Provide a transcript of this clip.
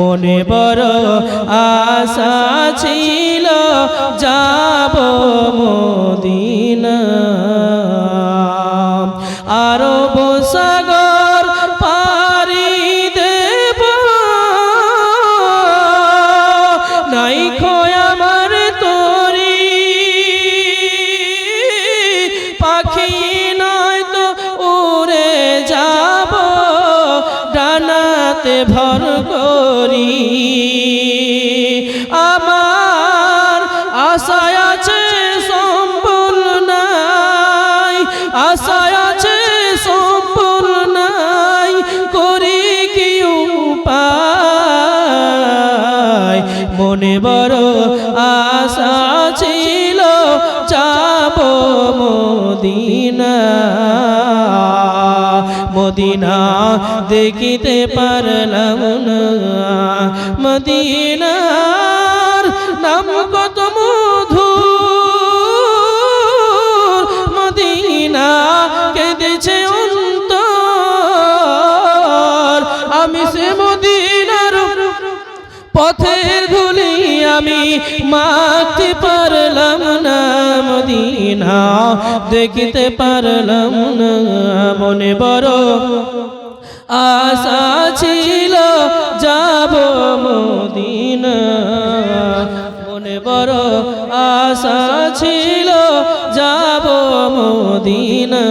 মনে বড় আশা ছিল যাব মদিনা। আরও সাগর পারি দেব। নাই ভর করি। আমার আশায় আছে সম্বল নাই, আশায় আছে সম্বল নাই, করি কি উপায়? মনে বড় আশা ছিল মদিনা দেখিতে পারলাম না। মদিনার নাম কত মধু মদিনা কেঁদেছে অন্তর। আমি সে মদিনার পথের ধুলি আমি মাখতে পারলাম না। মদিনা দেখিতে পারলাম না, মনে বড় আশা ছিল, যাব মদিন। মনে বড় আশা ছিল, যাব মদিনা।